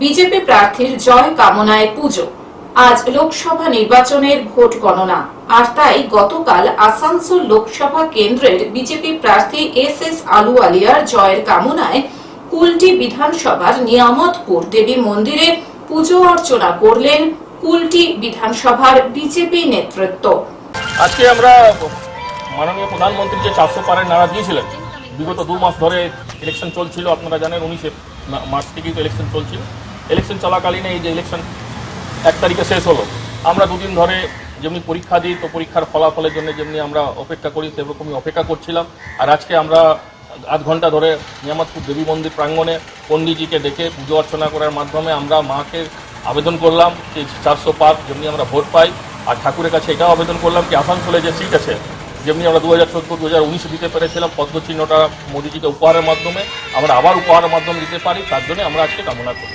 BJP প্রার্থীর জয় কামনায় পুজো। আজ লোকসভা নির্বাচনের ভোট গণনা। আর তাই গতকাল আসানসোল লোকসভা কেন্দ্রের বিজেপি প্রার্থী এস এস আলুওয়ালিয়ার জয়ের কামনায় কুলটি বিধানসভার নিয়ামতপুর দেবী মন্দিরে পুজো অর্চনা করলেন কুলটি বিধানসভার বিজেপি নেতৃত্ব। আজকে আমরা মাননীয় প্রধানমন্ত্রী যে চারশো পারের নাড়া দিয়েছিলেন, বিগত দু মাস ধরে ইলেকশন চলছিল, আপনারা জানেন উনিশে মার্চ থেকেই তো ইলেকশন চলছিল। ইলেকশন চলাকালীন এই যে ইলেকশন এক তারিখে শেষ হলো, আমরা দুদিন ধরে যেমনি পরীক্ষা দিই, তো পরীক্ষার ফলাফলের জন্য যেমনি আমরা অপেক্ষা করি, সেরকমই অপেক্ষা করছিলাম। আর আজকে আমরা আধ ঘণ্টা ধরে নিয়ামতপুর দেবী মন্দির প্রাঙ্গণে পণ্ডিতজিকে ডেকে পুজো অর্চনা করার মাধ্যমে আমরা মাকে আবেদন করলাম যে চারশো পাঁচ যেমনি আমরা ভোট পাই, আর ঠাকুরের কাছে এটাও আবেদন করলাম কি আসানসোলে যে সিট আছে, যেমনি আমরা দু হাজার চোদ্দ দু হাজার উনিশে দিতে পেরেছিলাম, পদ্মচিহ্নটা মোদিজিকে উপহারের মাধ্যমে, আমরা আবার উপহারের মাধ্যমে দিতে পারি, তার জন্য আমরা আজকে কামনা করি।